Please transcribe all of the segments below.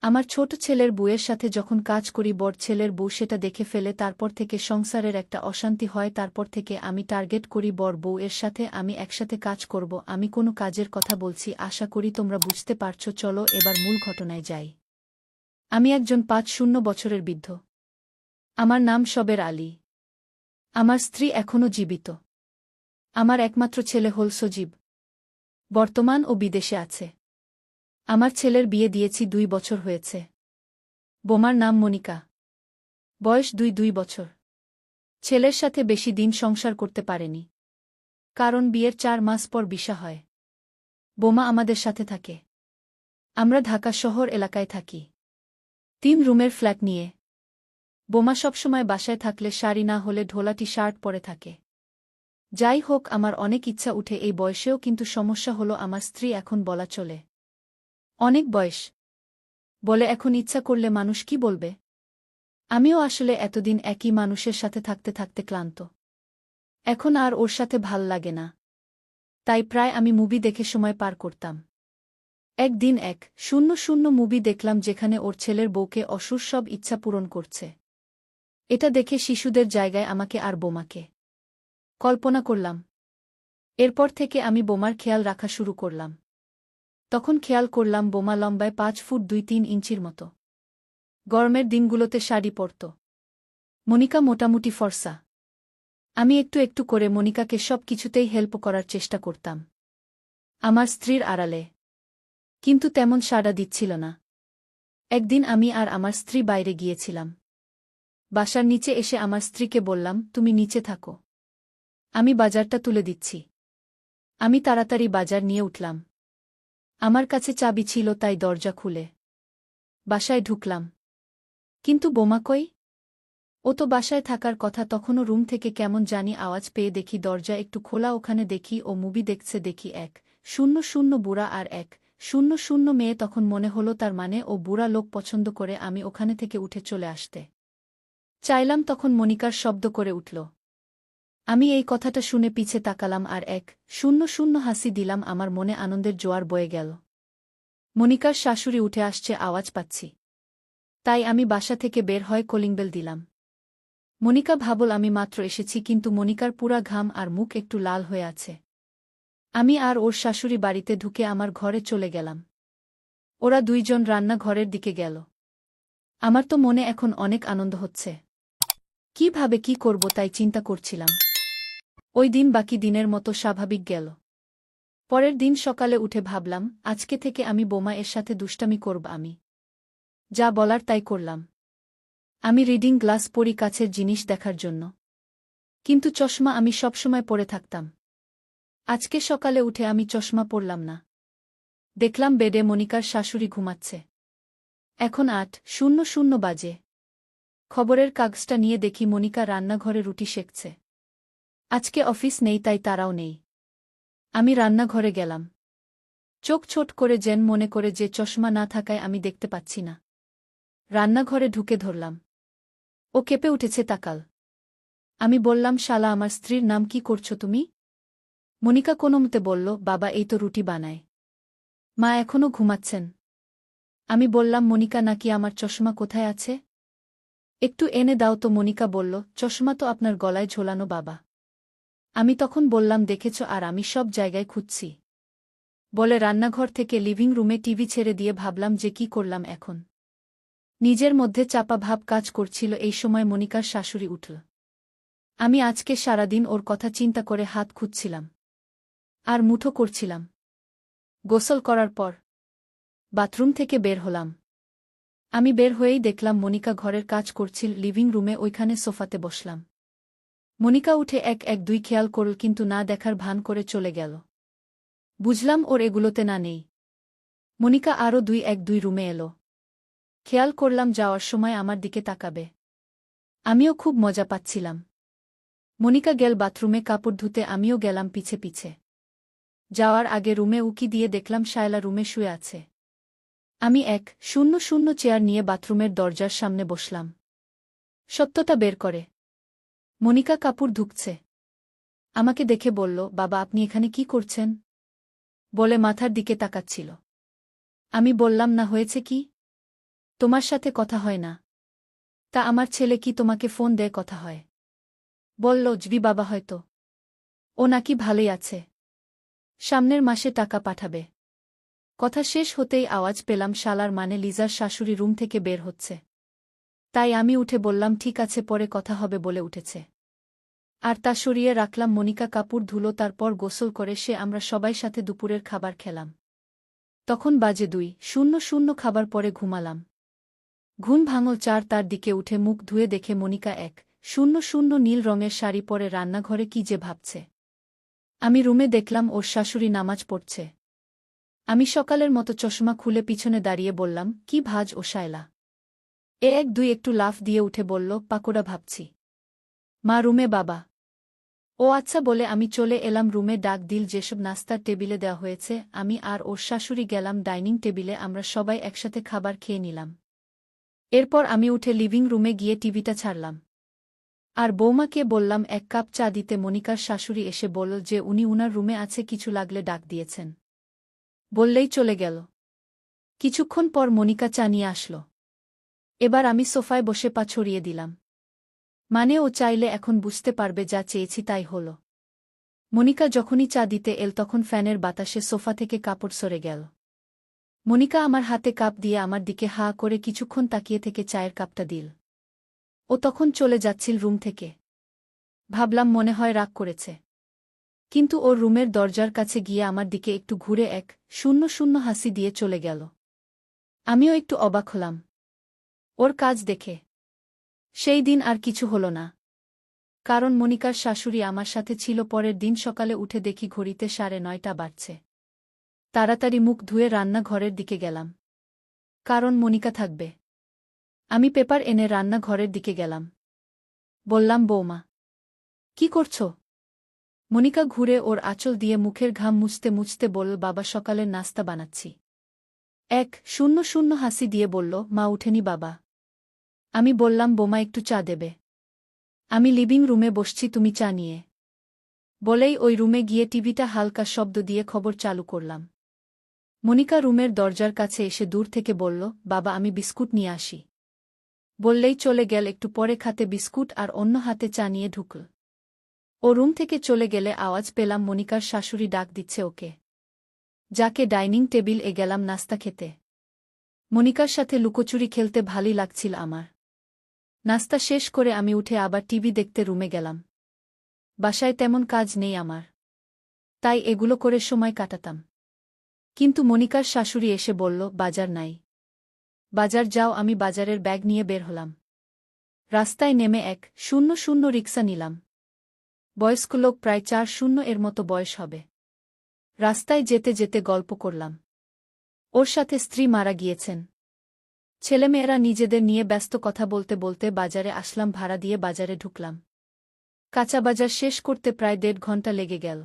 আমার ছোট ছেলের বউয়ের সাথে যখন কাজ করি, বড় ছেলের বউ সেটা দেখে ফেলে, তারপর থেকে সংসারের একটা অশান্তি হয়, তারপর থেকে আমি টার্গেট করি বড় বউ এর সাথে, আমি একসাথে কাজ করব, আমি কোনো কাজের কথা বলছি, আশা করি তোমরা বুঝতে পারছ, চলো এবার মূল ঘটনায় যাই। আমি একজন পাঁচ শূন্য বছরের বৃদ্ধ। আমার নাম সবের আলী। আমার স্ত্রী এখনও জীবিত। আমার একমাত্র ছেলে হল সজীব। বর্তমান ও বিদেশে আছে। আমার ছেলের বিয়ে দিয়েছি দুই বছর হয়েছে। বোমার নাম মনিকা। বয়স দুই দুই বছর। ছেলের সাথে বেশি দিন সংসার করতে পারেনি। কারণ বিয়ের চার মাস পর বিশা হয়। বোমা আমাদের সাথে থাকে। আমরা ঢাকা শহর এলাকায় থাকি। তিন রুমের ফ্ল্যাট নিয়ে। বোমা সবসময় বাসায় থাকলে শাড়ি না হলে ঢোলা টি শার্ট পরে থাকে। যাই হোক, আমার অনেক ইচ্ছা উঠে এই বয়সেও কিন্তু সমস্যা হলো আমার স্ত্রী এখন বলা চলে। অনেক বয়স। বলে, এখন ইচ্ছা করলে মানুষ কি বলবে? আমিও আসলে এতদিন একই মানুষের সাথে থাকতে থাকতে ক্লান্ত। এখন আর ওর সাথে ভালো লাগে না। তাই প্রায় আমি মুভি দেখে সময় পার করতাম। একদিন এক শূন্য শূন্য মুভি দেখলাম যেখানে ওর ছেলের বউকে অসুর সব ইচ্ছা পূরণ করছে। এটা দেখে শিশুদের জায়গায় আমাকে আর বোমাকে। কল্পনা করলাম। এরপর থেকে আমি বোমার খেয়াল রাখা শুরু করলাম। তখন খেয়াল করলাম বোমা লম্বায় পাঁচ ফুট দুই তিন ইঞ্চির মতো। গরমের দিনগুলোতে শাড়ি পরত। মনিকা মোটামুটি ফর্সা। আমি একটু একটু করে মনিকাকে সব কিছুতেই হেল্প করার চেষ্টা করতাম। আমার স্ত্রীর আড়ালে। কিন্তু তেমন সাড়া দিচ্ছিল না। একদিন আমি আর আমার স্ত্রী বাইরে গিয়েছিলাম। বাসার নিচে এসে আমার স্ত্রীকে বললাম, তুমি নিচে থাকো। আমি বাজারটা তুলে দিচ্ছি। আমি তাড়াতাড়ি বাজার নিয়ে উঠলাম। আমার কাছে চাবি ছিল, তাই দরজা খুলে। বাসায় ঢুকলাম। কিন্তু বোমা কই? ও তো বাসায় থাকার কথা, তখনও রুম থেকে কেমন জানি আওয়াজ পেয়ে দেখি দরজা একটু খোলা, ওখানে দেখি ও মুভি দেখছে, দেখি এক। শূন্য শূন্য বুড়া আর এক। শূন্য শূন্য মেয়ে তখন মনে হলো তার মানে ও বুড়া লোক পছন্দ করে আমি ওখানে থেকে উঠে চলে আসতে। চাইলাম তখন মনিকার শব্দ করে উঠল। আমি এই কথাটা শুনে পিছে তাকালাম আর এক শূন্য শূন্য হাসি দিলাম আমার মনে আনন্দের জোয়ার বয়ে গেল। মনিকার শাশুড়ি উঠে আসছে, আওয়াজ পাচ্ছি। তাই আমি বাসা থেকে বের হয় কলিংবেল দিলাম। মনিকা ভাবল, আমি মাত্র এসেছি, কিন্তু মনিকার পুরা ঘাম আর মুখ একটু লাল হয়ে আছে। আমি আর ওর শাশুড়ি বাড়িতে ঢুকে আমার ঘরে চলে গেলাম। ওরা দুইজন রান্না ঘরের দিকে গেল। আমার তো মনে এখন অনেক আনন্দ হচ্ছে। কীভাবে কি করব তাই চিন্তা করছিলাম। ওই দিন বাকি দিনের মতো স্বাভাবিক গেল। পরের দিন সকালে উঠে ভাবলাম, আজকে থেকে আমি বোমা এর সাথে দুষ্টামি করব আমি। যা বলার তাই করলাম। আমি রিডিং গ্লাস পরি কাছের জিনিস দেখার জন্য। কিন্তু চশমা আমি সবসময় পরে থাকতাম। আজকে সকালে উঠে আমি চশমা পরলাম না। দেখলাম বেডে মনিকার শাশুড়ি ঘুমাচ্ছে। এখন আট, শূন্য শূন্য বাজে। খবরের কাগজটা নিয়ে দেখি মনিকা রান্নাঘরে রুটি সেকছে। আজকে অফিস নেই, তাই তারাও নেই। আমি রান্নাঘরে গেলাম। চোখ ছোট করে যেন মনে করে যে চশমা না থাকায় আমি দেখতে পাচ্ছি না। রান্নাঘরে ঢুকে ধরলাম। ও কেঁপে উঠেছে তাকাল। আমি বললাম, শালা, আমার স্ত্রীর নাম কি করছ তুমি? মনিকা কোনোমতে বলল, বাবা, এই তো রুটি বানায়। মা এখনও ঘুমাচ্ছেন। আমি বললাম, মনিকা, নাকি আমার চশমা কোথায় আছে? একটু এনে দাও। তো মনিকা বলল, চশমা তো আপনার গলায় ঝোলানো বাবা। আমি তখন বললাম, দেখেছ, আর আমি সব জায়গায় খুঁজছি। বলে রান্নাঘর থেকে লিভিং রুমে টিভি ছেড়ে দিয়ে ভাবলাম যে কি করলাম এখন। নিজের মধ্যে চাপা ভাব কাজ করছিল, এই সময় মনিকার শাশুড়ি উঠল। আমি আজকে সারাদিন ওর কথা চিন্তা করে হাত খুঁজছিলাম। আর মুঠো করছিলাম। গোসল করার পর বাথরুম থেকে বের হলাম। আমি বের হয়েই দেখলাম মনিকা ঘরের কাজ করছিল, লিভিং রুমে ওইখানে সোফাতে বসলাম। মনিকা উঠে এক এক দুই খেয়াল করল কিন্তু না দেখার ভান করে চলে গেল। বুঝলাম ওর এগুলোতে না নেই। মনিকা আরও দুই এক দুই রুমে এলো। খেয়াল করলাম যাওয়ার সময় আমার দিকে তাকাবে। আমিও খুব মজা পাচ্ছিলাম। মনিকা গেল বাথরুমে কাপড় ধুতে, আমিও গেলাম পিছে পিছে। যাওয়ার আগে রুমে উকি দিয়ে দেখলাম শায়লা রুমে শুয়ে আছে। আমি এক শূন্য শূন্য চেয়ার নিয়ে বাথরুমের দরজার সামনে বসলাম। সত্যতা বের করে। মনিকা কাপুর ধুকছে। আমাকে দেখে বলল, বাবা, আপনি এখানে কি করছেন? বলে মাথার দিকে তাকাচ্ছিল। আমি বললাম, না, হয়েছে কি? তোমার সাথে কথা হয় না। তা আমার ছেলে কি তোমাকে ফোন দেয় কথা হয়? বলল, জবি, বাবা, হয়তো। ও নাকি ভালোই আছে। সামনের মাসে টাকা পাঠাবে। কথা শেষ হতেই আওয়াজ পেলাম শালার মানে লিজার শাশুড়ি রুম থেকে বের হচ্ছে। তাই আমি উঠে বললাম, ঠিক আছে, পরে কথা হবে বলে উঠেছে। আর তা সরিয়ে রাখলাম, মনিকা কাপুর ধুলো তারপর গোসল করে সে আমরা সবাই সাথে দুপুরের খাবার খেলাম। তখন বাজে দুই, শূন্য শূন্য খাবার পরে ঘুমালাম। ঘুম ভাঙল চার তার দিকে উঠে মুখ ধুয়ে দেখে মনিকা এক, শূন্য শূন্য নীল রঙের শাড়ি পরে রান্নাঘরে কি যে ভাবছে। আমি রুমে দেখলাম, ওর শাশুড়ি নামাজ পড়ছে। আমি সকালের মতো চশমা খুলে পিছনে দাঁড়িয়ে বললাম, কি ভাজ ও শায়লা। এ এক দুই একটু লাফ দিয়ে উঠে বলল, পাকোড়া ভাবছি। মা, রুমে বাবা। ও আচ্ছা বলে আমি চলে এলাম রুমে, ডাক দিল, যেসব নাস্তার টেবিলে দেওয়া হয়েছে, আমি আর ওর শাশুড়ি গেলাম ডাইনিং টেবিলে, আমরা সবাই একসাথে খাবার খেয়ে নিলাম। এরপর আমি উঠে লিভিং রুমে গিয়ে টিভিটা ছাড়লাম। আর বৌমাকে বললাম, এক কাপ চা দিতে। মনিকার শাশুড়ি এসে বলল যে উনি উনার রুমে আছে, কিছু লাগলে ডাক দিয়েছেন। বললেই চলে গেল। কিছুক্ষণ পর মনিকা চা নিয়ে আসল। এবার আমি সোফায় বসে পা ছড়িয়ে দিলাম। মানে ও চাইলে এখন বুঝতে পারবে যা চেয়েছি তাই হল। মনিকা যখনই চা দিতে এল তখন ফ্যানের বাতাসে সোফা থেকে কাপড় সরে গেল। মনিকা আমার হাতে কাপ দিয়ে আমার দিকে হা করে কিছুক্ষণ তাকিয়ে থেকে চায়ের কাপটা দিল। ও তখন চলে যাচ্ছিল রুম থেকে। ভাবলাম মনে হয় রাগ করেছে। কিন্তু ওর রুমের দরজার কাছে গিয়ে আমার দিকে একটু ঘুরে এক শূন্য শূন্য হাসি দিয়ে চলে গেল। আমিও একটু অবাক হলাম। ওর কাজ দেখে। সেই দিন আর কিছু হল না। কারণ মনিকার শাশুড়ি আমার সাথে ছিল, পরের দিন সকালে উঠে দেখি ঘড়িতে সাড়ে নয়টা বাড়ছে তাড়াতাড়ি মুখ ধুয়ে রান্নাঘরের দিকে গেলাম। কারণ মনিকা থাকবে। আমি পেপার এনে রান্নাঘরের দিকে গেলাম। বললাম, বৌমা, কি করছ? মনিকা ঘুরে ওর আঁচল দিয়ে মুখের ঘাম মুছতে মুছতে বলল, বাবা, সকালের নাস্তা বানাচ্ছি। এক শূন্য শূন্য হাসি দিয়ে বলল, মা উঠেনি বাবা। আমি বললাম, বোমা একটু চা দেবে। আমি লিভিং রুমে বসছি, তুমি চা নিয়ে। বলেই ওই রুমে গিয়ে টিভিটা হালকা শব্দ দিয়ে খবর চালু করলাম। মনিকা রুমের দরজার কাছে এসে দূর থেকে বলল, বাবা, আমি বিস্কুট নিয়ে আসি। বললেই চলে গেল, একটু পরে খাতে বিস্কুট আর অন্য হাতে চা নিয়ে ঢুকল। ও রুম থেকে চলে গেলে আওয়াজ পেলাম, মনিকার শাশুড়ি ডাক দিচ্ছে ওকে। যাকে ডাইনিং টেবিল এ গেলাম নাস্তা খেতে। মনিকার সাথে লুকোচুরি খেলতে ভালই লাগছিল আমার। নাস্তা শেষ করে আমি উঠে আবার টিভি দেখতে রুমে গেলাম। বাসায় তেমন কাজ নেই আমার। তাই এগুলো করে সময় কাটাতাম। কিন্তু মনিকার শাশুড়ি এসে বলল, বাজার নাই। বাজার যাও, আমি বাজারের ব্যাগ নিয়ে বের হলাম। রাস্তায় নেমে এক শূন্য শূন্য রিক্সা নিলাম। বয়স্ক লোক প্রায় চার শূন্য এর মতো বয়স হবে। রাস্তায় যেতে যেতে গল্প করলাম। ওর সাথে স্ত্রী মারা গিয়েছেন। ছেলেমেয়েরা নিজেদের নিয়ে ব্যস্ত কথা বলতে বলতে বাজারে আসলাম, ভাড়া দিয়ে বাজারে ঢুকলাম। কাঁচা বাজার শেষ করতে প্রায় দেড় ঘণ্টা লেগে গেল।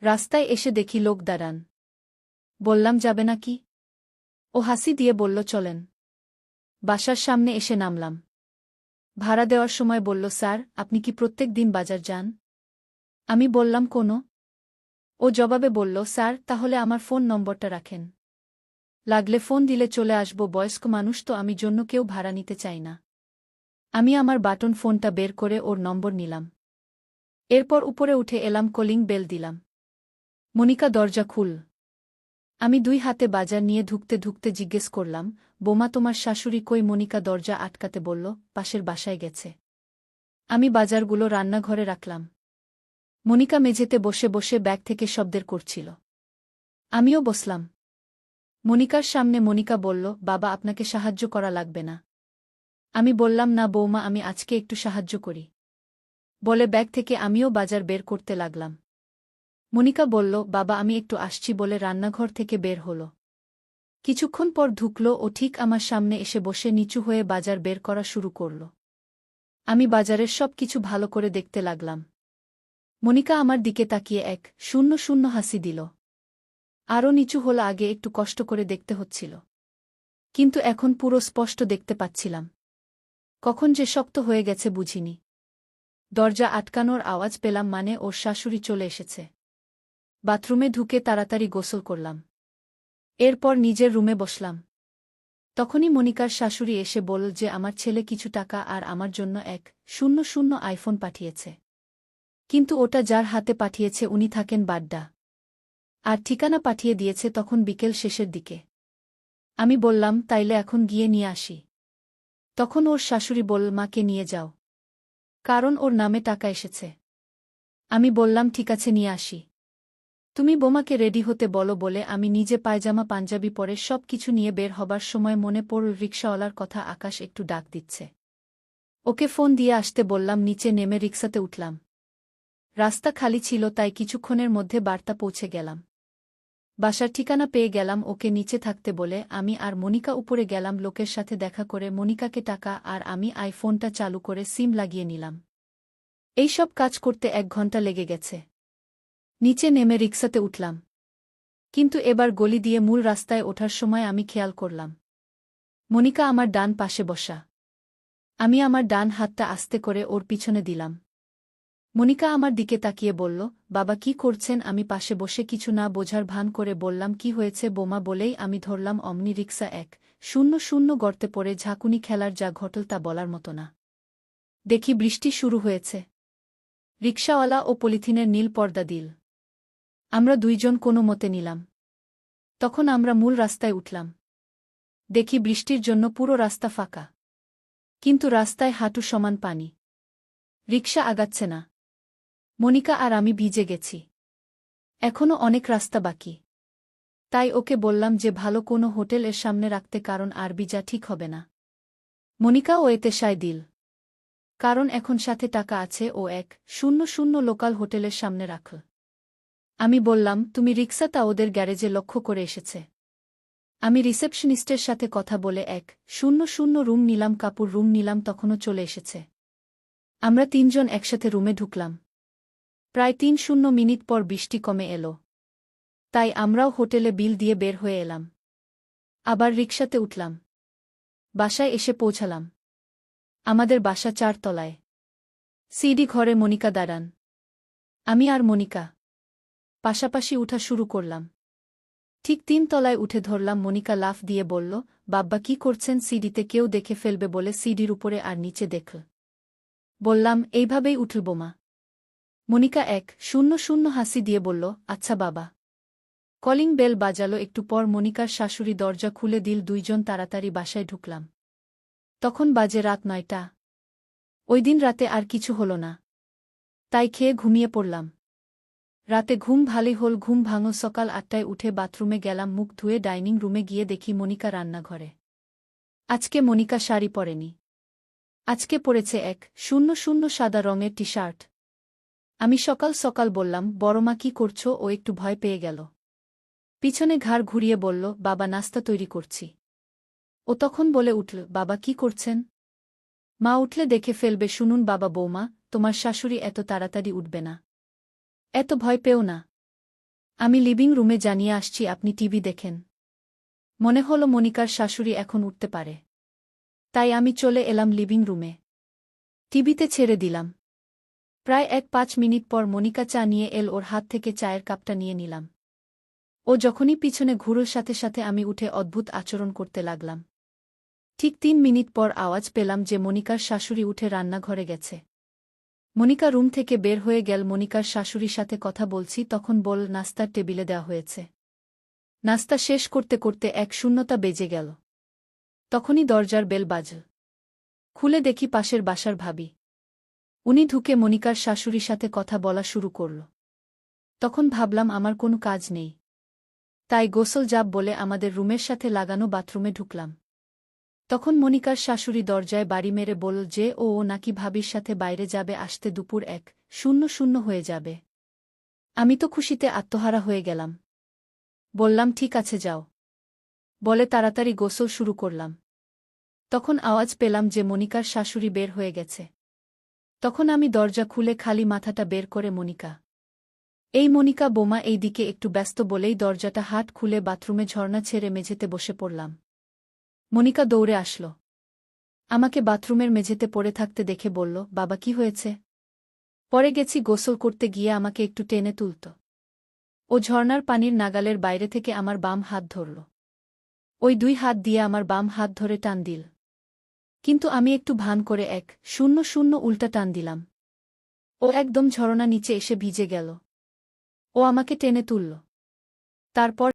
রাস্তায় এসে দেখি লোক দাঁড়ান। বললাম, যাবে নাকি? ও হাসি দিয়ে বলল, চলেন। বাসার সামনে এসে নামলাম। ভাড়া দেওয়ার সময় বলল, স্যার, আপনি কি প্রত্যেক দিন বাজার যান? আমি বললাম, কোনো। ও জবাবে বলল, স্যার, তাহলে আমার ফোন নম্বরটা রাখেন। লাগলে ফোন দিলে চলে আসব, বয়স্ক মানুষ তো, আমি জন্য কেউ ভাড়া নিতে চাই না। আমি আমার বাটন ফোনটা বের করে ওর নম্বর নিলাম। এরপর উপরে উঠে এলাম কলিং বেল দিলাম। মনিকা, দরজা খুল। আমি দুই হাতে বাজার নিয়ে ঢুকতে ঢুকতে জিজ্ঞেস করলাম, বোমা তোমার শাশুড়ি কই? মনিকা দরজা আটকাতে বলল, পাশের বাসায় গেছে। আমি বাজারগুলো রান্নাঘরে রাখলাম। মনিকা মেঝেতে বসে বসে ব্যাগ থেকে শব্দের করছিল। আমিও বসলাম। মনিকার সামনে মনিকা বলল, বাবা, আপনাকে সাহায্য করা লাগবে না। আমি বললাম, না বৌমা, আমি আজকে একটু সাহায্য করি। বলে ব্যাগ থেকে আমিও বাজার বের করতে লাগলাম। মনিকা বলল, বাবা, আমি একটু আসছি বলে রান্নাঘর থেকে বের হল। কিছুক্ষণ পর ঢুকল ও ঠিক আমার সামনে এসে বসে নিচু হয়ে বাজার বের করা শুরু করল। আমি বাজারের সব কিছু ভালো করে দেখতে লাগলাম। মনিকা আমার দিকে তাকিয়ে এক শূন্য শূন্য হাসি দিল। আরও নিচু হল আগে একটু কষ্ট করে দেখতে হচ্ছিল। কিন্তু এখন পুরো স্পষ্ট দেখতে পাচ্ছিলাম। কখন যে শক্ত হয়ে গেছে বুঝিনি। দরজা আটকানোর আওয়াজ পেলাম মানে ওর শাশুড়ি চলে এসেছে। বাথরুমে ঢুকে তাড়াতাড়ি গোসল করলাম। এরপর নিজের রুমে বসলাম। তখনই মনিকার শাশুড়ি এসে বলল যে আমার ছেলে কিছু টাকা আর আমার জন্য এক শূন্য শূন্য আইফোন পাঠিয়েছে। কিন্তু ওটা যার হাতে পাঠিয়েছে উনি থাকেন বাড্ডা। আর ঠিকানা পাঠিয়ে দিয়েছে তখন বিকেল শেষের দিকে। আমি বললাম, তাইলে এখন গিয়ে নিয়ে আসি। তখন ওর শাশুড়ি বলল মাকে নিয়ে যাও। কারণ ওর নামে টাকা এসেছে। আমি বললাম, ঠিক আছে, নিয়ে আসি। তুমি বোমাকে রেডি হতে বলো বলে আমি নিজে পায়জামা, পাঞ্জাবি পরে সব কিছু নিয়ে বের হবার সময় মনে পড়ল রিক্সাওয়ালার কথা আকাশ একটু ডাক দিচ্ছে। ওকে ফোন দিয়ে আসতে বললাম, নিচে নেমে রিক্সাতে উঠলাম। রাস্তা খালি ছিল, তাই কিছুক্ষণের মধ্যে বার্তা পৌঁছে গেলাম। বাসার ঠিকানা পেয়ে গেলাম ওকে নিচে থাকতে বলে, আমি আর মনিকা উপরে গেলাম লোকের সাথে দেখা করে মনিকাকে টাকা আর আমি আইফোনটা চালু করে সিম লাগিয়ে নিলাম। এইসব কাজ করতে এক ঘণ্টা লেগে গেছে। নিচে নেমে রিক্সাতে উঠলাম। কিন্তু এবার গলি দিয়ে মূল রাস্তায় ওঠার সময় আমি খেয়াল করলাম। মনিকা আমার ডান পাশে বসা। আমি আমার ডান হাতটা আস্তে করে ওর পিছনে দিলাম। মনিকা আমার দিকে তাকিয়ে বলল, বাবা, কি করছেন? আমি পাশে বসে কিছু না বোঝার ভান করে বললাম, কি হয়েছে বোমা? বলেই আমি ধরলাম অমনি রিক্সা এক। শূন্য শূন্য গর্তে পড়ে ঝাঁকুনি খেলার যা ঘটল তা বলার মতো না। দেখি বৃষ্টি শুরু হয়েছে। রিক্সাওয়ালা ও পলিথিনের নীল পর্দা দিল। আমরা দুইজন কোনো মতে নিলাম। তখন আমরা মূল রাস্তায় উঠলাম। দেখি বৃষ্টির জন্য পুরো রাস্তা ফাঁকা। কিন্তু রাস্তায় হাঁটু সমান পানি। রিক্সা আগাচ্ছে না। মনিকা আর আমি ভিজে গেছি। এখনও অনেক রাস্তা বাকি। তাই ওকে বললাম যে ভালো কোনো হোটেল এর সামনে রাখতে কারণ আর বিজা ঠিক হবে না। মনিকা ও এতে সায় দিল। কারণ এখন সাথে টাকা আছে ও এক শূন্য শূন্য লোকাল হোটেলের সামনে রাখ। আমি বললাম, তুমি রিক্সা তা ওদের গ্যারেজে লক্ষ্য করে এসেছে। আমি রিসেপশনিস্টের সাথে কথা বলে এক শূন্য শূন্য রুম নিলাম কাপড় রুম নিলাম, তখনও চলে এসেছে। আমরা তিনজন একসাথে রুমে ঢুকলাম। প্রায় তিন শূন্য মিনিট পর বৃষ্টি কমে এলো। তাই আমরাও হোটেলে বিল দিয়ে বের হয়ে এলাম। আবার রিকশাতে উঠলাম। বাসায় এসে পৌঁছালাম। আমাদের বাসা চার তলায় সিডি ঘরে মনিকা দাঁড়ান। আমি আর মনিকা। পাশাপাশি উঠা শুরু করলাম। ঠিক তিন তলায় উঠে ধরলাম মনিকা লাফ দিয়ে বলল, বাব্বা, কি করছেন সিডিতে? কেউ দেখে ফেলবে বলে সিডির উপরে আর নিচে দেখল। বললাম, এইভাবেই উঠল বোমা। মনিকা এক শূন্য শূন্য হাসি দিয়ে বলল আচ্ছা বাবা। কলিং বেল বাজালো, একটু পর মনিকার শাশুড়ি দরজা খুলে দিল, দুইজন তাড়াতাড়ি বাসায় ঢুকলাম। তখন বাজে রাত নয়টা। ওই দিন রাতে আর কিছু হল না। তাই খেয়ে ঘুমিয়ে পড়লাম। রাতে ঘুম ভালোই হল, ঘুম ভাঙো সকাল আটটায় উঠে বাথরুমে গেলাম, মুখ ধুয়ে ডাইনিং রুমে গিয়ে দেখি মনিকা রান্নাঘরে। আজকে মনিকা শাড়ি পরেনি। আজকে পরেছে এক শূন্য শূন্য সাদা রঙের টি শার্ট আমি সকাল সকাল বললাম বড়মা কি করছ? ও একটু ভয় পেয়ে গেল। পিছনে ঘাড় ঘুরিয়ে বলল, বাবা, নাস্তা তৈরি করছি। ও তখন বলে উঠল, বাবা, কি করছেন? মা উঠলে দেখে ফেলবে, শুনুন বাবা বৌমা, তোমার শাশুড়ি এত তাড়াতাড়ি উঠবে না। এত ভয় পেও না। আমি লিভিং রুমে জানিয়ে আসছি, আপনি টিভি দেখেন। মনে হল মনিকার শাশুড়ি এখন উঠতে পারে। তাই আমি চলে এলাম লিভিং রুমে। টিভিতে ছেড়ে দিলাম। প্রায় এক পাঁচ মিনিট পর মনিকা চা নিয়ে এল ওর হাত থেকে চায়ের কাপটা নিয়ে নিলাম। ও যখনই পিছনে ঘুরোর সাথে সাথে আমি উঠে অদ্ভুত আচরণ করতে লাগলাম। ঠিক তিন মিনিট পর আওয়াজ পেলাম যে মনিকার শাশুড়ি উঠে রান্নাঘরে গেছে। মনিকা রুম থেকে বের হয়ে গেল। মনিকার শাশুড়ির সাথে কথা বলছি, তখন বল নাস্তার টেবিলে দেওয়া হয়েছে। নাস্তা শেষ করতে করতে এক শূন্যতা বেজে গেল। তখনই দরজার বেল বাজল। খুলে দেখি পাশের বাসার ভাবি। উনি ঢুকে মনিকার শাশুড়ির সাথে কথা বলা শুরু করল। তখন ভাবলাম আমার কোনো কাজ নেই। তাই গোসল যাব বলে আমাদের রুমের সাথে লাগানো বাথরুমে ঢুকলাম। তখন মনিকার শাশুড়ি দরজায় বাড়ি মেরে বলল যে, ও ও নাকি ভাবির সাথে বাইরে যাবে, আসতে দুপুর এক, শূন্য শূন্য হয়ে যাবে। আমি তো খুশিতে আত্মহারা হয়ে গেলাম। বললাম, ঠিক আছে, যাও। বলে তাড়াতাড়ি গোসল শুরু করলাম। তখন আওয়াজ পেলাম যে মনিকার শাশুড়ি বের হয়ে গেছে। তখন আমি দরজা খুলে খালি মাথাটা বের করে মনিকা। এই মনিকা, বোমা এই দিকে একটু ব্যস্ত বলেই দরজাটা হাত খুলে বাথরুমে ঝর্ণা ছেড়ে মেঝেতে বসে পড়লাম। মনিকা দৌড়ে আসল। আমাকে বাথরুমের মেঝেতে পড়ে থাকতে দেখে বলল, বাবা, কি হয়েছে? পরে গেছি, গোসল করতে গিয়ে আমাকে একটু টেনে তুলত। ও ঝর্নার পানির নাগালের বাইরে থেকে আমার বাম হাত ধরল। ওই দুই হাত দিয়ে আমার বাম হাত ধরে টান দিল। কিন্তু আমি একটু ভান করে এক শূন্য শূন্য উল্টা টান দিলাম। ও একদম ঝরনা নিচে এসে ভিজে গেল। ও আমাকে টেনে তুলল। তারপর